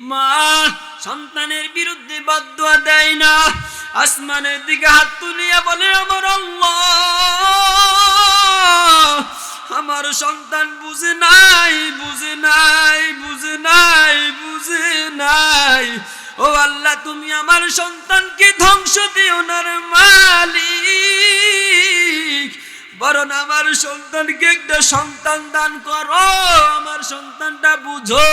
মা, সন্তানের বিরুদ্ধে বদুয়া দেয় না। আসমানের দিকে হাত তুলিয়া বলে, আমার আমার সন্তান বুঝে নাই বুঝে নাই বুঝে নাই বুঝে নাই। ও আল্লাহ, তুমি আমার সন্তানকে ধ্বংস দিও না মালিক। বরং আমার সন্তানকে একটা সন্তান দান করো, আমার সন্তানটা বুঝো।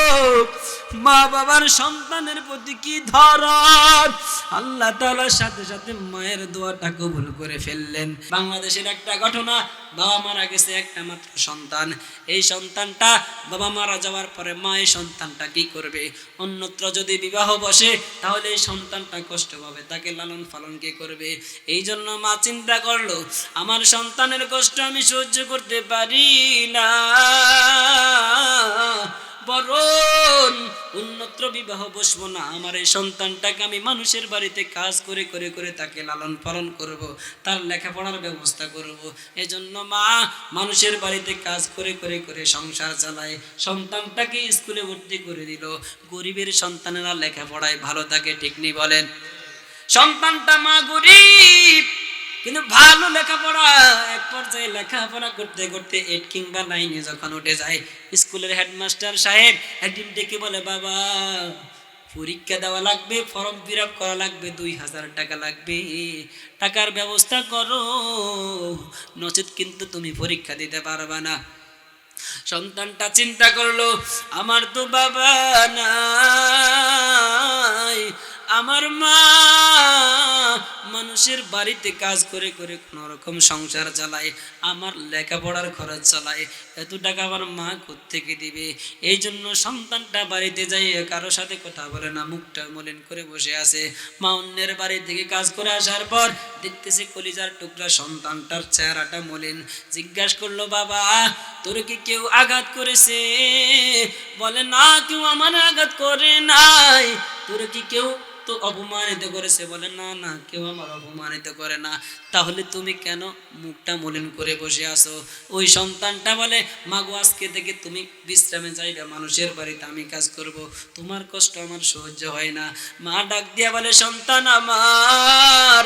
মা বাবার সন্তানের প্রতি কি ধরন? আল্লাহ তাআলার সাথে সাথে মায়ের দোয়াটা কবুল করে ফেললেন। বাংলাদেশের একটা ঘটনা, বাবা মারা গেছে একটা মাত্র সন্তান। এই সন্তানটা বাবা মারা যাওয়ার পরে মা এই সন্তানটা কি করবে? অন্যত্র যদি বিবাহ বসে, তাহলে এই সন্তানটা কষ্ট পাবে, তাকে লালন পালন কে করবে? এই জন্য মা চিন্তা করল, আমার সন্তানের কষ্ট আমি সহ্য করতে পারি না। বরং উন্নত্র বিবাহ বসবো না। আমার এই সন্তানটাকে আমি মানুষের বাড়িতে কাজ করে করে করে তাকে লালন পালন করব, তার লেখাপড়ার ব্যবস্থা করব। এজন্য মা, মানুষের বাড়িতে কাজ করে করে করে সংসার চালায় সন্তানটাকে স্কুলে ভর্তি করে দিল। গরিবের সন্তানেরা লেখাপড়ায় ভালো থাকে, ঠিক বলেন? সন্তানটা মা গরিব। কিন্তু ভালো লেখাপড়া, এক পর্যায়ে লেখাপড়া করতে করতে এইট কিংবা নাইনে যখন উঠে যায়, স্কুলের হেডমাস্টার সাহেব একদিন ডেকে বলে, বাবা, পরীক্ষা দেওয়া লাগবে, ফর্ম ফিল আপ করা লাগবে, দুই হাজার টাকা লাগবে, টাকার ব্যবস্থা করো। নচেত কিন্তু তুমি পরীক্ষা দিতে পারবা না। সন্তানটা চিন্তা করল, আমার তো বাবা নাই আমার মা মানুষের বাড়িতে কাজ করে করে কোনো রকম সংসার চালায়, আমার লেখাপড়ার খরচ চালায়, এত টাকা আমার মা থেকে দিবে? এই জন্য সন্তানটা বাড়িতে যাই কারও সাথে কথা বলে না, মুখটা মলিন করে বসে আছে। মা অন্যের বাড়ি থেকে কাজ করে আসার পর দেখতেছে কলিজার টুকরা সন্তানটার চেহারাটা মলিন। জিজ্ঞাসা করল, বাবা, তোর কি কেউ আঘাত করেছে? বলে, না, কেউ আমার আঘাত করে নাই। তোর কি কেউ তো অপমানিত করেছে? বলে, না না, কেউ আমার অপমানিত করে না। তাহলে তুমি কেন মুখটা মলিন করে বসে আছো? ওই সন্তানটা বলে, মাগো, আজকে থেকে তুমি বিশ্রামে যাইবে, মানুষের বাড়িতে আমি কাজ করব। তোমার কষ্ট আমার সহ্য হয় না। মা ডাক দিয়া বলে, সন্তান আমার,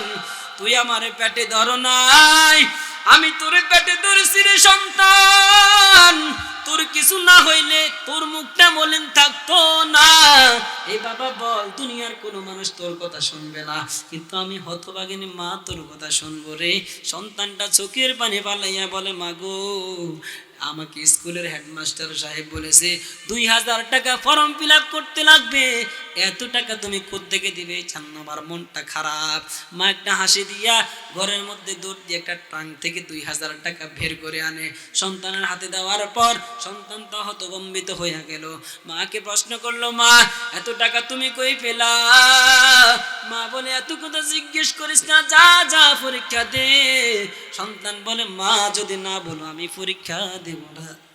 তুই আমার পেটে ধরো নাই। আমি তোরে পেটে ধরেছি রে সন্তান। কিছু না হইলে তোর মুখটা মলিন থাকতো না। এ বাবা বল, দুনিয়ার কোনো মানুষ তোর কথা শুনবে না। কিন্তু আমি হতভাগিনী মা তোর কথা শুনব রে। সন্তানটা চোখের পানি পালাইয়া বলে মাগো আমাকে স্কুলের হেডমাস্টার সাহেব বলেছে, দুই হাজার টাকা ফর্ম ফিল করতে লাগবে। এত টাকা তুমি কোত্থেকে দিবে? চান্নাবার মনটা খারাপ। মা একটা হাসি দিয়া ঘরের মধ্যে দৌড় দিয়ে একটা ট্রাঙ্ক থেকে দুই হাজার টাকা বের করে আনে। সন্তানের হাতে দেওয়ার পর সন্তান তো হতবম্বিত হইয়া গেল। মাকে প্রশ্ন করল, মা, এত টাকা তুমি কই পেলা? মা বলে, এত কথা জিজ্ঞেস করিস না, যা যা, পরীক্ষা দে। সন্তান বলে, মা, যদি না বলো, আমি পরীক্ষা দেব না।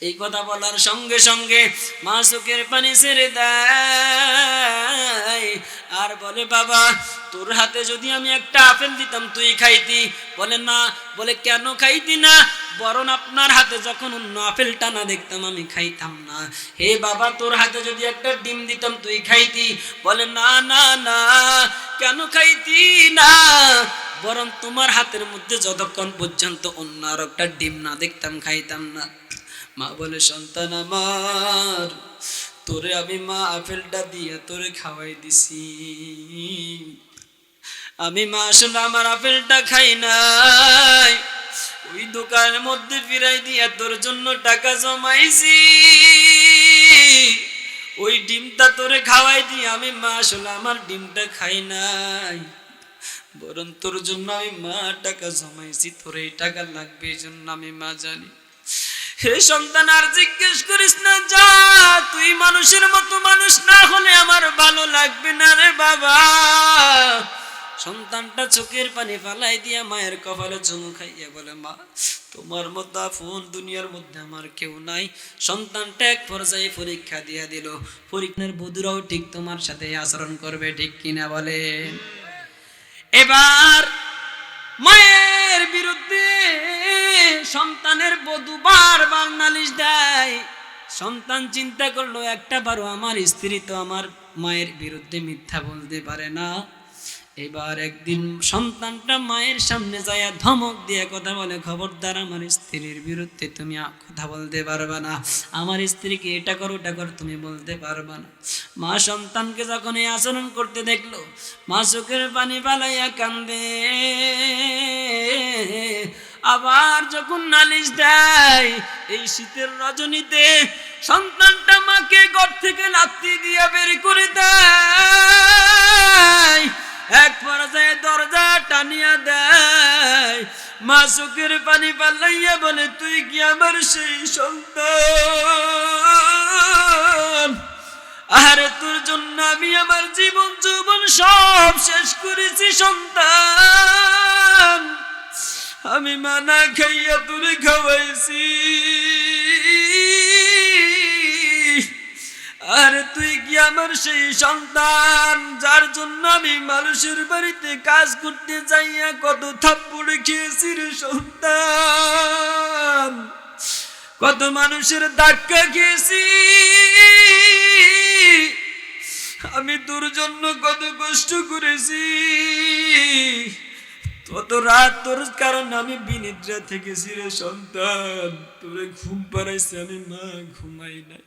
এই কথা বলার সঙ্গে সঙ্গে মা চোখের পানি ছেড়ে দেয়। আর বলে, বাবা, তোর হাতে যদি আমি একটা আপেল দিতাম, তুই খাইতি? বলে, না। বলে, কেন খাইতি না? বরং আপনার হাতে যখন অন্য আপেলটা না দেখতাম, আমি খাইতাম না। হে বাবা, তোর হাতে যদি একটা ডিম দিতাম, তুই খাইতি? বলে, না না না। কেন খাইতি না? বরং তোমার হাতের মধ্যে যতক্ষণ পর্যন্ত অন্য আর একটা ডিম না দেখতাম, খাইতাম না। মা বলে, সন্তান আমার, তোরে আমি মা আপেলটা দিয়ে তোরে খাওয়াই দিছি। আমি মা আসলে আমার আপেলটা খাই নাই। ওই দোকানের মধ্যে ফিরাই দিয়া তোর জন্য টাকা জমাইছি। ওই ডিমটা তোরে খাওয়াই দিয়ে আমি মা আসলে আমার ডিমটা খাই নাই। বরং তোর জন্য আমি মা টাকা জমাইছি, তোর এই টাকা লাগবে এই জন্য আমি মা জানি। হে সন্তান, আর জিজ্ঞেস করিস না, যা, তুই মানুষের মতো মানুষ না হলে আমার ভালো লাগবে না রে বাবা। সন্তানটা চোখের পানি ফালাই দিয়া মায়ের কপালে চুমু খাইয়া বলে, মা, তোমার মতো আপন দুনিয়ার মধ্যে আমার কেউ নাই। সন্তানটা এক পর্যায়ে পরীক্ষা দিয়া দিল। পরীক্ষার বধুরাও ঠিক তোমার সাথে আচরণ করবে, ঠিক কিনা বলে? এবার বধূ বারবার নালিশ দেয়। সন্তান চিন্তা করল, একটা বারো আমার স্ত্রী তো আমার মায়ের বিরুদ্ধে মিথ্যা বলতে পারে না। এবার একদিন সন্তানটা মায়ের সামনে যাইয়া ধমক দিয়ে কথা বলে, খবরদার, আমার স্ত্রীর বিরুদ্ধে তুমি কথা বলতে পারবে না। আমার স্ত্রীকে এটা করো, ওটা করো, তুমি বলতে পারবে না। মা সন্তানকে যখন এই আচরণ করতে দেখল, মা চোখের পানি পালাইয়া কান্দে। আবার যখন নালিশ দেয়, এই শীতের রজনীতে সন্তানটা মাকে ঘর থেকে লাত্তি দিয়ে বের করে দেয়। এক পর্যায়ে দরজা টানিয়া দেয়। মা চোখের পানি পাল্লাইয়া বলে, তুই কি আমার সেই সন্তান? আরে তোর জন্য আমি আমার জীবন যৌবন সব শেষ করেছি, সন্তান। আমি মানা খাইয়া তোরে খাওয়াইছি। আর তুই কি আমার সেই সন্তান, যার জন্য আমি মানুষের বাড়িতে কাজ করতে যাইয়া কত থাপ্পড় খেয়েছি রে সন্তান? কত মানুষের ধাক্কা খেয়েছি। আমি তোর জন্য কত কষ্ট করেছি। কত রাত তোর কারণ আমি বিনিদ্রা থেকেছি রে সন্তান। তোরে ঘুম পাড়াইছে, আমি মা ঘুমাই নাই।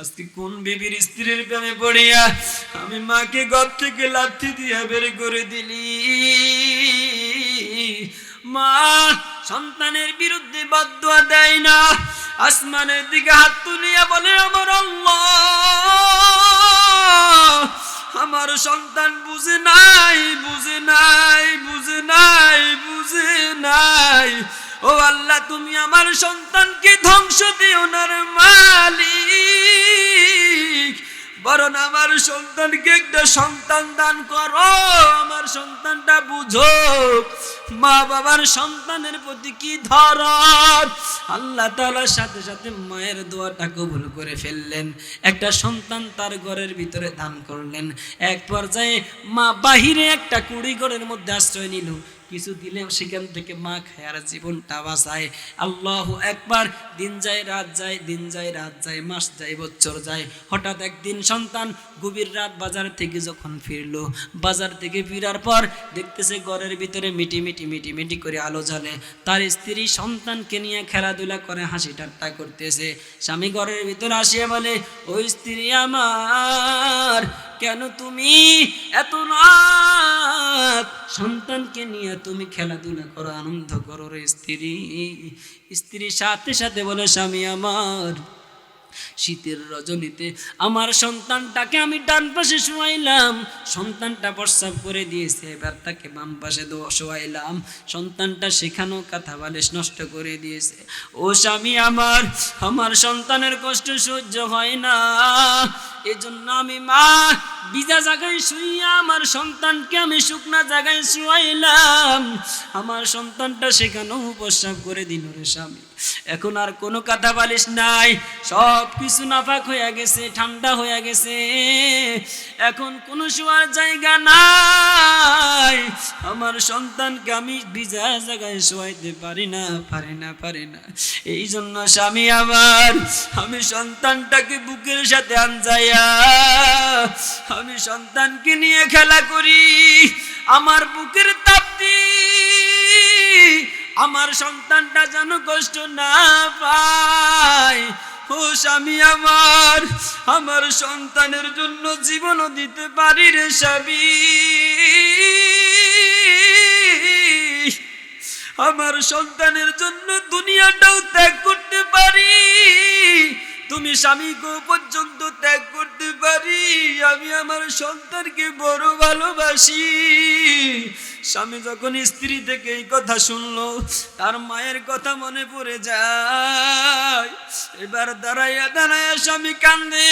আজকে কোন বেবির স্ত্রীর প্রেমে পড়িয়া আমি মাকে ঘর থেকে লাথি দিয়া বের করে দিলি? মা, সন্তানের বিরুদ্ধে বদুয়া দেয় না। আসমানের দিকে হাত তুলিয়া বলে, আমার আল্লাহ! আমার সন্তান বুঝে নাই বুঝে নাই বুঝে নাই বুঝে নাই। ও আল্লাহ, তুমি আমার সন্তানকে ধ্বংস দিও না রে মালিক। বরং আমার সন্তানকে একটা সন্তান দান করো, আমার সন্তানটা বুঝো মা বাবার সন্তানের প্রতি কি ধর আল্লাহ তালার সাথে সাথে মায়ের দোয়াটা কবুল করে ফেললেন। একটা সন্তান তার ঘরের ভিতরে দান করলেন। এক পর্যায়ে মা বাহিরে একটা কুড়ি ঘরের মধ্যে আশ্রয় নিল। কিছু দিলে সেখান থেকে মা খায়ার জীবনটা বাঁচায়। আল্লাহ একবার দিন যায়, রাত যায়, দিন যায়, রাত যায়, মাস যায়, বছর যায়। হঠাৎ একদিন সন্তান গভীর রাত বাজার থেকে যখন ফিরলো, বাজার থেকে ফিরার পর দেখতেছে ঘরের ভিতরে মিটি মিটি মিটি মিটি করে আলো জ্বলে। তার স্ত্রী সন্তানকে নিয়ে খেলাধুলা করে, হাসি ঠাট্টা করতেছে। স্বামী ঘরের ভিতরে আসিয়া বলে, ওই স্ত্রী আমার কেন তুমি এত রাত সন্তানকে নিয়ে তুমি খেলাধুলা করো, আনন্দ করো রে স্ত্রী? স্ত্রী সাথে সাথে বলে, স্বামী আমার শীতের রজনীতে আমার সন্তানটাকে আমি ডান পাশে শোয়াইলাম। সন্তানটা প্রস্রাব করে দিয়েছে, এবার তাকে বাম পাশে শোয়াইলাম। সন্তানটা সেখানেও কথা বালিশ নষ্ট করে দিয়েছে। ও স্বামী আমার আমার সন্তানের কষ্ট সহ্য হয় না। এজন্য আমি মা বিজা জায়গায় শুইয়া আমার সন্তানকে আমি শুকনা জায়গায় শুয়াইলাম। আমার সন্তানটা সেখানেও প্রস্রাব করে দিল রে স্বামী। এখন আর কোনো কথা বালিশ নাই। সব কিছু নাফাক হয়ে গেছে, ঠান্ডা হয়ে গেছে। এখন কোনো শোয়ার জায়গা নাই। আমার সন্তানকে আমি ভিজা জায়গায় শোয়াইতে পারি না পারি না পারি না। এই জন্য স্বামী আমার, আমি সন্তানটাকে বুকের সাথে আনজাইয়া, আমি সন্তানকে নিয়ে খেলা করি। আমার বুকের তাপ্তি আমার সন্তানটা যেন কষ্ট না পায়। ও স্বামী আমার আমার সন্তানের জন্য জীবনও দিতে পারি রে স্বামী। আমার সন্তানের জন্য দুনিয়াটাও ত্যাগ করতে পারি। তুমি স্বামীকে পর্যন্ত ত্যাগ করতে পারি আমি আমার সন্তানকে বড় ভালোবাসি। স্বামী যখন স্ত্রী থেকে এই কথা শুনলো, তার মায়ের কথা মনে পড়ে যায়। এবার দাঁড়াইয়া দাঁড়াইয়া স্বামী কান্দে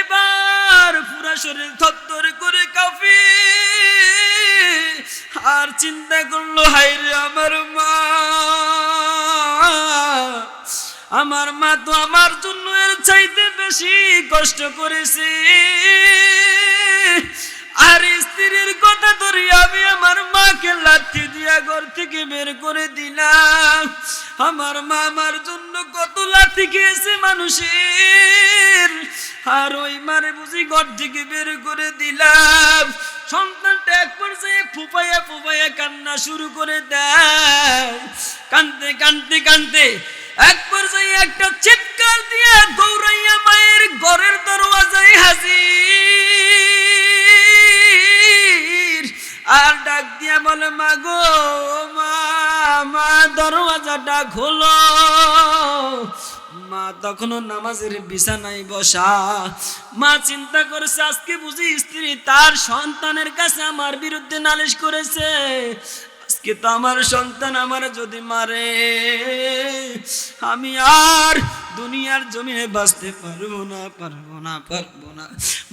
এবার পুরা শরীর থত্তর করে কাফি আর চিন্তা করল হাইরে আমার মা! আমার মা তো আমার জন্য এর চাইতে বেশি কষ্ট করেছে। আর স্ত্রীর কথা ধরে আমি আমার মাকে লাথি দিয়া ঘর থেকে বের করে দিলাম। আমার মা আমার জন্য কত লাথি খেয়েছে মানুষের। আর ওই মারে বুঝি ঘর থেকে বের করে দিলাম। সন্তানটা এক পর্যায়ে ফুপাইয়া ফুপাইয়া কান্না শুরু করে দেয়। কানতে কানতে কানতে এক পর্যায়ে একটা চিৎকার দিয়ে দৌড়াইয়া মায়ের ঘরের দরওয়াজায় হাজির। আর ডাক দিয়া বলে মা গো মা, দরওয়াজাটা খোলো। মা তখনও নামাজের বিছানায় বসা। মা চিন্তা করেছে, আজকে বুঝি স্ত্রী তার সন্তানের কাছে আমার বিরুদ্ধে নালিশ করেছে। আজকে তো আমার সন্তান আমার যদি মারে, আমি আর দুনিয়ার জমিনে বাঁচতে পারব না পারব না পারব না।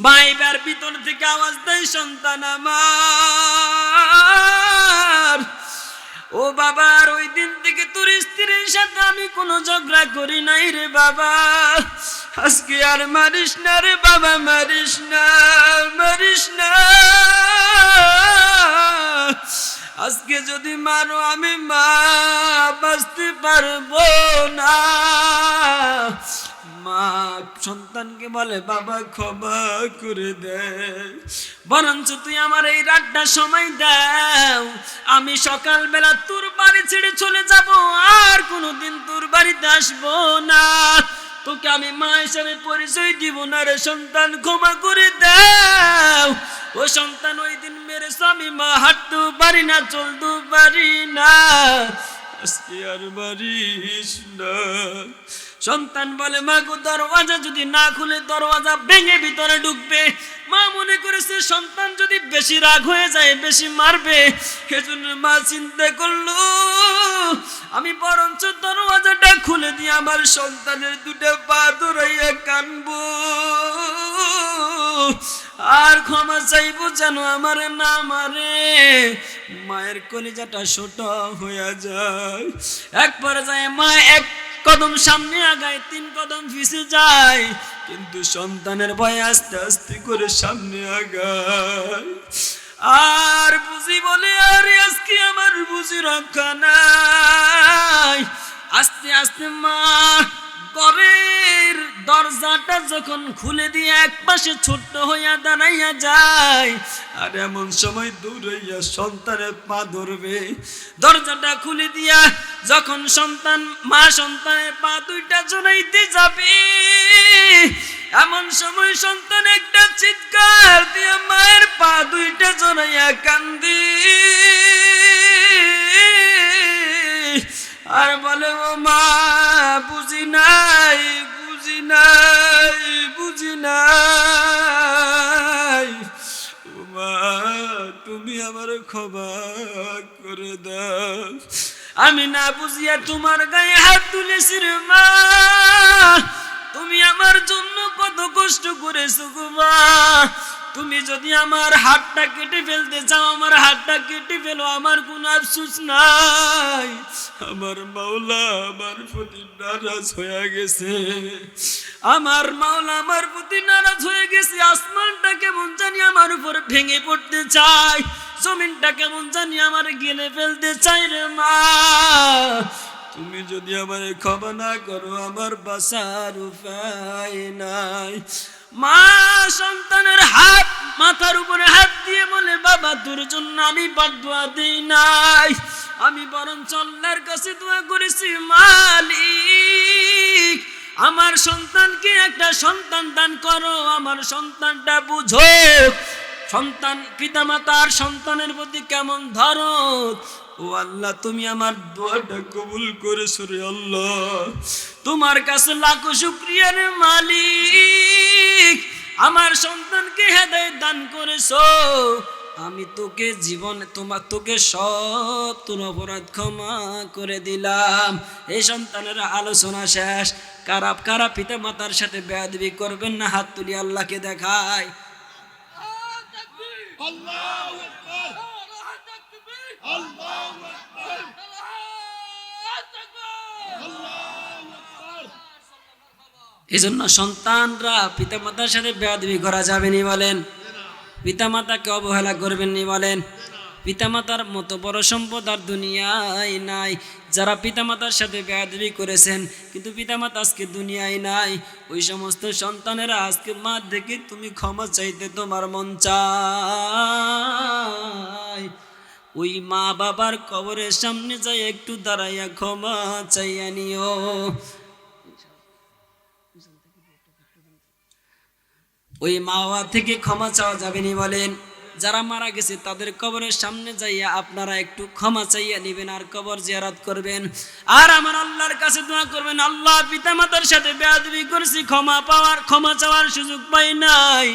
মাইবার ভিতর থেকে আওয়াজ দেয়, সন্তান আমার। ও বাবা আর ওই দিন থেকে তোর স্ত্রীর সাথে আমি কোনো ঝগড়া করি নাই রে বাবা। আজকে আর মারিস না রে বাবা, মারিস না মারিস না। আজকে যদি মারো, আমি মা বাঁচতে পারব না। মা সন্তানকে বলে, বাবা, ক্ষমা করে দে। বরঞ্চ তুই আমার এই রাতটা সময় দাও। আমি সকালবেলা তোর বাড়ি ছেড়ে চলে যাব, আর কোনোদিন তোর বাড়িতে আসব না। তোকে আমি মা হিসাবে পরিচয় দিব না রে সন্তান, ক্ষমা করে দাও। ও সন্তান, ওই দিন মেরে স্বামী মা হাঁটতেও পারি না, চলতেও পারি না। আজকে আর বাড়িস না। সন্তান বলে মা গো দরওয়াজা যদি না খুলে, দরওয়াজা ভেঙে ভিতরে ঢুকবে। মা মনে করেছে সন্তান যদি বেশি রাগ হয়ে যায়, বেশি মারবে। সেজন্য মা চিন্তা করল, আমি বরঞ্চ দরওয়াজাটা খুলে দিয়ে আমার সন্তানের দুটো পা ধরাইয়া কানবো। আর ক্ষমা চাইব যেন আমার না মারে। মায়ের কলিজাটা ছোট হইয়া যায়। একবার যায় মা এক কদম সামনে আগায়, তিন কদম পিছে যায়। কিন্তু সন্তানের ভয় আস্তে আস্তে করে সামনে আগায়। আর বুঝি বলে, আর, আজকে আমার বুঝি রক্ষা নাই। আস্তে আস্তে মা দরজাটা যখন খুলে দিয়ে এক পাশে ছোট্ট হইয়া দাঁড়াইয়া যায়, আর এমন সময় দৌড়াইয়া সন্তানের পা ধরবে। দরজাটা খুলে দিয়া যখন সন্তান, মা সন্তানের পা দুইটা জড়াইতে যাবে, এমন সময় সন্তান একটা চিৎকার দিয়ে মায়ের পা দুইটা জড়াইয়া কান্দি। আর বলে, ও মা, বুঝি নাই নাই, বুঝি নাই। মা তুমি আমার ক্ষমা করে দাও। আমি না বুঝিয়া তোমার গায়ে হাত তুলেছি রে মা। তুমি আমার জন্য কত কষ্ট করেছ গো মা। তুমি যদি আমার হাতটা কেটে ফেলতে চাও, আমার হাতটা কেটে ফেলো, আমার কোনো আফসুস নাই। আমার মাওলা আমার প্রতি নারাজ হয়ে গেছে। আমার মাওলা আমার প্রতি নারাজ হয়ে গেছে। আসমানটা কেমন জানি আমার উপর ভেঙে পড়তে চায়। জমিনটা কেমন জানি আমার গেলে ফেলতে চাই রে মা। তুমি যদি আমার ক্ষমা না করো, আমার বাসার উপায় নাই। মা সন্তানের হাত মাথার উপরে হাত দিয়ে বলে, বাবা, তোর জন্য আমি বাদুয়া দিই নাই। আমি বরং চল্লার কাছে দোয়া করেছি, মালিক, আমার সন্তানকে একটা সন্তান দান করো, আমার সন্তানটা বুঝো। সন্তান পিতামাতার সন্তানের প্রতি কেমন ধরো ও আল্লাহ, তুমি আমার দোয়াটা কবুল করেছ রে আল্লাহ। তোমার কাছে লাখো শুক্রিয়ার মালিক। আমার সন্তানকে হেদায় দান করেছ। আমি তোকে জীবনে, তোমার তোকে সব তোর অপরাধ ক্ষমা করে দিলাম। এই সন্তানের আলোচনা শেষ। কারা কারা পিতা মাতার সাথে বেয়াদবি করবেন না, হাত তুলি আল্লাহকে দেখায় এই জন্য সন্তানরা পিতামাতার সাথে বেয়াদবি করা যাবে নি বলেন। পিতামাতাকে অবহেলা করবেন নি বলেন। পিতামাতার মতো বড় সম্পদ আর দুনিয়ায় নাই। যারা পিতামাতার সাথে বেয়াদবি করেছেন, কিন্তু পিতামাতা আজকে দুনিয়ায় নাই। ওই সমস্ত সন্তানেরা আজকে মা দেখে তুমি ক্ষমা চাইতে তোমার মন চায়। ওই মা বাবার কবরের সামনে যাই একটু দাঁড়াইয়া ক্ষমা চাইয়া নিও। ওই মা বাবা থেকে ক্ষমা চাওয়া যাবে নি বলেন। যারা মারা গেছে, তাদের কবরের সামনে যাইয়া আপনারা একটু ক্ষমা চাইয়া নিবেন আর কবর জিয়ারাত করবেন। আর আমার আল্লাহর কাছে দোয়া করবেন, আল্লাহ পিতামাতার সাথে বেয়াদবি করছি, ক্ষমা পাওয়ার, ক্ষমা চাওয়ার সুযোগ পাই নাই।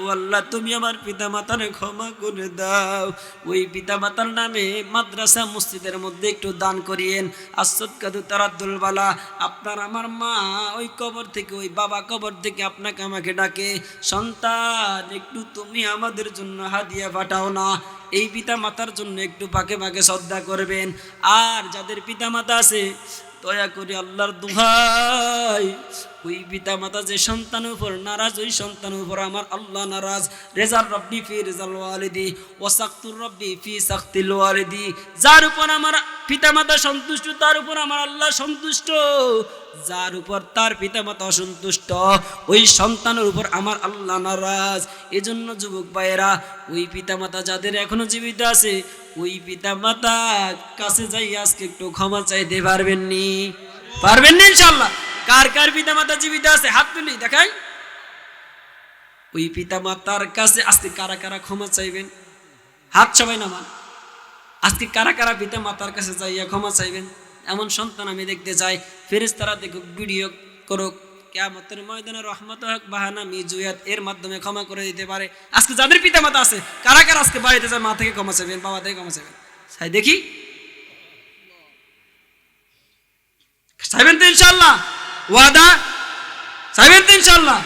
ও আল্লাহ, তুমি আমার পিতা মাতার ক্ষমা করে দাও। ওই পিতা মাতার নামে মাদ্রাসা মসজিদের মধ্যে একটু দান করিয়েন। আসদ কাদু তারাদ্দুল বালা, আপনার আমার মা ওই কবর থেকে, ওই বাবা কবর থেকে আপনাকে আমাকে ডাকে, সন্তান, একটু তুমি আমাদের জন্য হাদিয়া পাঠাও না। এই পিতা মাতার জন্য একটু পাকে পাকে শ্রদ্ধা করবেন। আর যাদের পিতা মাতা আছে দয়া করে আল্লাহর দুহাই। ওই পিতা মাতা যে সন্তানের উপর নারাজ, ওই সন্তানের উপর আমার আল্লাহ নারাজ। রেজার রব্বি ফি রেজাল ওয়ালিদি, ওয়াসাক্তুর রব্বি ফি সাক্তিল ওয়ালিদি। যার উপর আমার পিতা মাতা সন্তুষ্ট, তার উপর আমার আল্লাহ সন্তুষ্ট। যার উপর তার পিতা মাতা অসন্তুষ্ট, ওই সন্তানের উপর আমার আল্লাহ নারাজ। এজন্য যুবক ভাইয়েরা, ওই পিতা মাতা যাদের এখনও জীবিত আছে, ওই পিতা মাতা কাছে যাই, আজকে একটু ক্ষমা চাইতে পারবেননি পারবেননি ইনশাল্লাহ কার কার পিতা মাতা জীবিত আছে? হাত তুলি, দেখাই। ওই পিতা মাতার কাছে আজকে কারা কারা ক্ষমা চাইবেন? হাত সবাই নামান। আজকে কারা কারা পিতা মাতার কাছে যাইয়া ক্ষমা চাইবেন? এমন সন্তান আমি দেখতে চাই ফেরেস তারা দেখুক, ভিডিও করুক ময়দানে রহমত হক, বাহানা মিজুয়াত এর মাধ্যমে ক্ষমা করে দিতে পারে। আজকে যাদের পিতা মাতা আছে, কারা কারা আজকে বাড়িতে যায়, মা থেকে ক্ষমা চাইবেন, বাবা থেকে ক্ষমা চাইবেন? দেখি। চাইবেন তো ইনশাল্লাহ ওয়াদা? চাইবেন তো ইনশাল্লাহ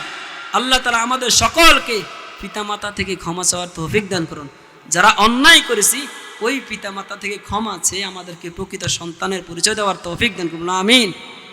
আল্লাহ আমাদের সকলকে পিতামাতা থেকে ক্ষমা চাওয়ার তৌফিক দান করুন। যারা অন্যায় করেছি ওই পিতা মাতা থেকে ক্ষমা চেয়ে আমাদেরকে প্রকৃত সন্তানের পরিচয় দেওয়ার তৌফিক দেন আমিন।